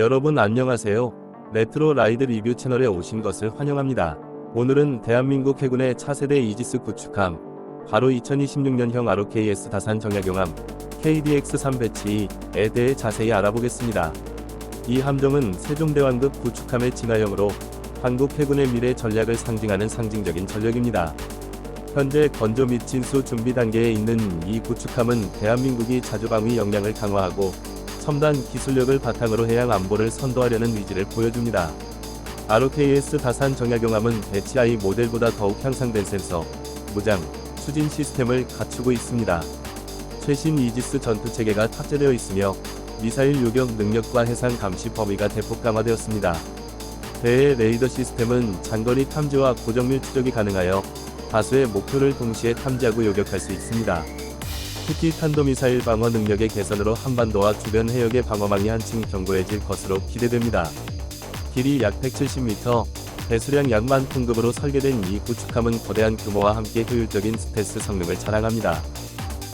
여러분 안녕하세요. 레트로 라이드 리뷰 채널에 오신 것을 환영합니다. 오늘은 대한민국 해군의 차세대 이지스 구축함, 바로 2026년형 ROKS 다산 정약용함 KDX-3 배치에 대해 자세히 알아보겠습니다. 이 함정은 세종대왕급 구축함의 진화형으로 한국 해군의 미래 전략을 상징하는 상징적인 전력입니다. 현재 건조 및 진수 준비 단계에 있는 이 구축함은 대한민국이 자주방위 역량을 강화하고 첨단 기술력을 바탕으로 해양 안보를 선도하려는 의지를 보여줍니다. ROKS 다산 정약용함은 배치I 모델보다 더욱 향상된 센서, 무장, 추진 시스템을 갖추고 있습니다. 최신 이지스 전투 체계가 탑재되어 있으며 미사일 요격 능력과 해상 감시 범위가 대폭 강화되었습니다. 배의 레이더 시스템은 장거리 탐지와 고정밀 추적이 가능하여 다수의 목표를 동시에 탐지하고 요격할 수 있습니다. 특히 탄도미사일 방어 능력의 개선으로 한반도와 주변 해역의 방어망이 한층 견고해질 것으로 기대됩니다. 길이 약 170m, 배수량 약만 톤급으로 설계된 이 구축함은 거대한 규모와 함께 효율적인 스텔스 성능을 자랑합니다.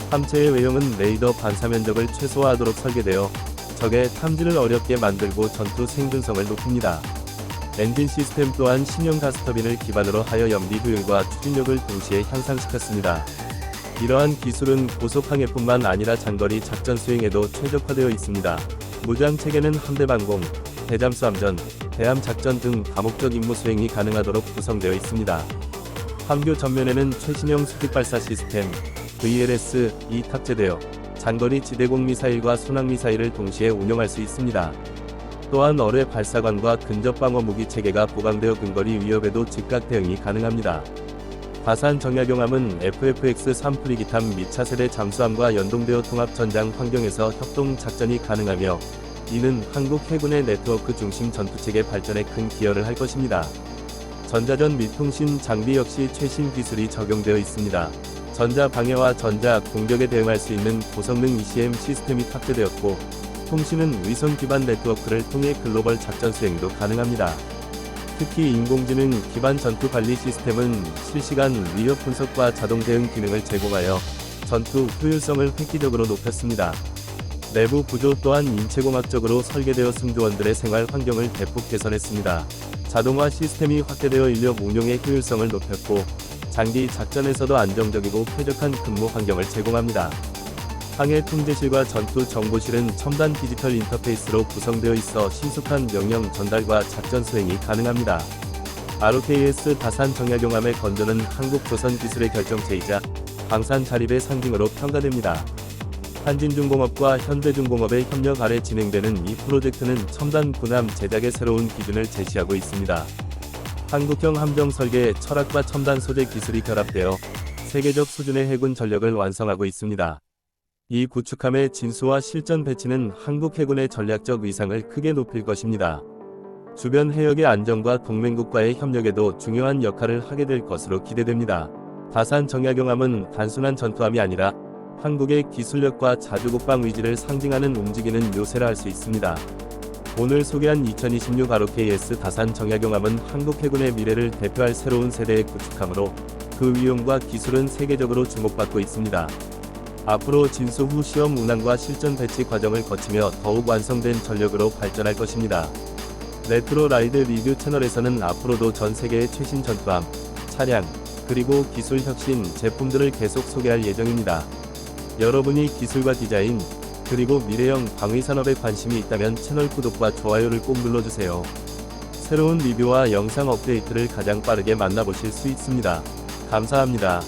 함체의 외형은 레이더 반사 면적을 최소화하도록 설계되어 적의 탐지를 어렵게 만들고 전투 생존성을 높입니다. 엔진 시스템 또한 신형 가스터빈을 기반으로 하여 연비 효율과 추진력을 동시에 향상시켰습니다. 이러한 기술은 고속 항해뿐만 아니라 장거리 작전 수행에도 최적화되어 있습니다. 무장 체계는 함대 방공, 대잠수 함전, 대함 작전 등 다목적 임무 수행이 가능하도록 구성되어 있습니다. 함교 전면에는 최신형 수직 발사 시스템 VLS-2 탑재되어 장거리 지대공 미사일과 순항 미사일을 동시에 운용할 수 있습니다. 또한 어뢰 발사관과 근접 방어 무기 체계가 보강되어 근거리 위협에도 즉각 대응이 가능합니다. 다산 정약용함은 FFX-3 프리기탄 및 차세대 잠수함과 연동되어 통합 전장 환경에서 협동 작전이 가능하며 이는 한국 해군의 네트워크 중심 전투체계 발전에 큰 기여를 할 것입니다. 전자전 및 통신 장비 역시 최신 기술이 적용되어 있습니다. 전자 방해와 전자 공격에 대응할 수 있는 고성능 ECM 시스템이 탑재되었고 통신은 위성 기반 네트워크를 통해 글로벌 작전 수행도 가능합니다. 특히 인공지능 기반 전투 관리 시스템은 실시간 위협 분석과 자동 대응 기능을 제공하여 전투 효율성을 획기적으로 높였습니다. 내부 구조 또한 인체공학적으로 설계되어 승조원들의 생활 환경을 대폭 개선했습니다. 자동화 시스템이 확대되어 인력 운용의 효율성을 높였고 장기 작전에서도 안정적이고 쾌적한 근무 환경을 제공합니다. 항해 통제실과 전투 정보실은 첨단 디지털 인터페이스로 구성되어 있어 신속한 명령 전달과 작전 수행이 가능합니다. ROKS 다산 정약용함의 건조는 한국 조선 기술의 결정체이자 방산 자립의 상징으로 평가됩니다. 한진중공업과 현대중공업의 협력 아래 진행되는 이 프로젝트는 첨단 군함 제작의 새로운 기준을 제시하고 있습니다. 한국형 함정 설계의 철학과 첨단 소재 기술이 결합되어 세계적 수준의 해군 전력을 완성하고 있습니다. 이 구축함의 진수와 실전 배치는 한국 해군의 전략적 위상을 크게 높일 것입니다. 주변 해역의 안정과 동맹국과의 협력에도 중요한 역할을 하게 될 것으로 기대됩니다. 다산 정약용함은 단순한 전투함이 아니라 한국의 기술력과 자주국방 의지를 상징하는 움직이는 요새라 할 수 있습니다. 오늘 소개한 2026 ROKS 다산 정약용함은 한국 해군의 미래를 대표할 새로운 세대의 구축함으로 그 위용과 기술은 세계적으로 주목받고 있습니다. 앞으로 진수 후 시험 운항과 실전 배치 과정을 거치며 더욱 완성된 전력으로 발전할 것입니다. 레트로 라이드 리뷰 채널에서는 앞으로도 전 세계의 최신 전투함, 차량, 그리고 기술 혁신 제품들을 계속 소개할 예정입니다. 여러분이 기술과 디자인, 그리고 미래형 방위 산업에 관심이 있다면 채널 구독과 좋아요를 꼭 눌러주세요. 새로운 리뷰와 영상 업데이트를 가장 빠르게 만나보실 수 있습니다. 감사합니다.